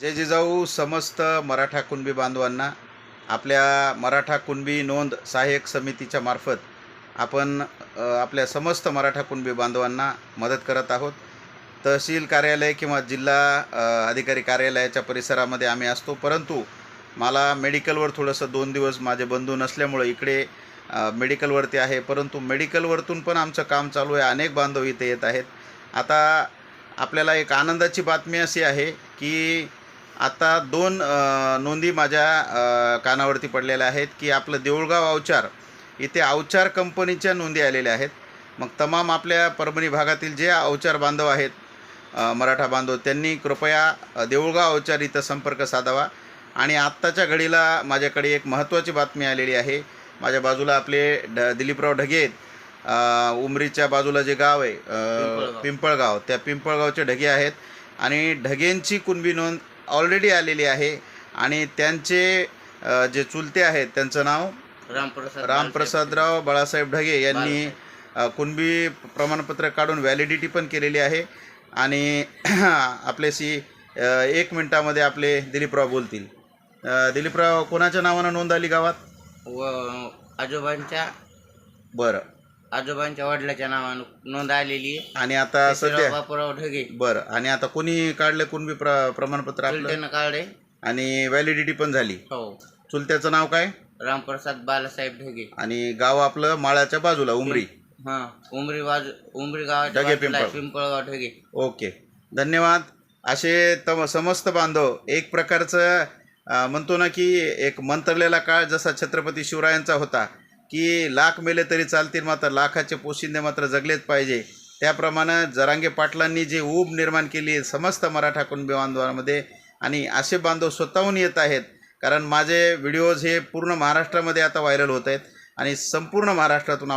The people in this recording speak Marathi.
जय जिजाऊ समस्त मराठा कुणबी बांधवांना आपल्या मराठा कुणबी नोंद सहाय्यक समितीच्या मार्फत आपण आपल्या समस्त मराठा कुणबी बांधवांना मदत करत आहोत. तहसील कार्यालय किंवा जिल्हा अधिकारी कार्यालयाच्या परिसरामध्ये आम्ही असतो परंतु मला मेडिकलवर थोडंसं दोन दिवस माझे बंधू नसल्यामुळं इकडे मेडिकलवरती आहे परंतु मेडिकलवरतून पण आमचं काम चालू आहे अनेक बांधव इथे येत आहेत. आता आपल्याला एक आनंदाची बातमी अशी आहे की आता दोन नोंदी माझ्या कानावरती पडलेल्या आहेत की आपलं देऊळगाव अवचार इथे अवचार कंपनीच्या नोंदी आलेल्या आहेत. मग तमाम आपल्या परभणी भागातील जे अवचार बांधव आहेत मराठा बांधव त्यांनी कृपया देऊळगाव अवचार इथं संपर्क साधावा. आणि आत्ताच्या घडीला माझ्याकडे एक महत्त्वाची बातमी आलेली आहे. माझ्या बाजूला आपले ढ दिलीपराव ढगे आहेत. उमरीच्या बाजूला जे गाव आहे. पिंपळगाव त्या पिंपळगावचे ढगे आहेत. आणि ढगेंची कुणबी नोंद ऑलरेडी आलेली आहे. आणि त्यांचे जे चुलते आहेत त्यांचं नाव? रामप्रसाद रामप्रसादराव बाळासाहेब ढगे यांनी कुणबी प्रमाणपत्र काढून व्हॅलिडिटी पण केलेली आहे. आणि आपल्याशी एक मिनटामध्ये आपले दिलीपराव बोलतील. दिलीपराव कोणाच्या नावानं नोंद आली गावात? व आजोबांच्या. बरं. आजोबांच्या वडिलाच्या नावानं नोंद आलेली आहे. आणि आता सध्या? बापूराव ढगे. बरं. आणि आता कोणी काढलं? कुणबी प्र प्रमाणपत्र आपलं? चुलत्यानं काढे आणि व्हॅलिडिटी पण झाली. हो. चुलत्याचं नाव काय? रामप्रसाद बालासाहेब ढगे. आणि गाव आपलं माळ्याच्या बाजूला उमरी. हा. उमरी बाजू उमरी गावाच्या ढगे बाजूला आहे, पिंपळ. पिंपळगाव ढगे. ओके. धन्यवाद. असे तम समस्त बांधव एक प्रकारचं अं, म्हणतो ना की एक मंत्रलेला काळ जसा छत्रपती शिवरायांचा होता की लाख मेले तरी चालतील मात्र लाखाचे पोशिंदे मात्र जगलेच पाहिजे. त्याप्रमाणे जरांगे पाटलांनी जी ऊब निर्माण केली आहे समस्त मराठा कुणबी बांधवांमध्ये आणि असे बांधव स्वतःहून येत आहेत. कारण माझे व्हिडिओज हे पूर्ण महाराष्ट्रामध्ये आता व्हायरल होत आहेत आणि संपूर्ण महाराष्ट्रातून आप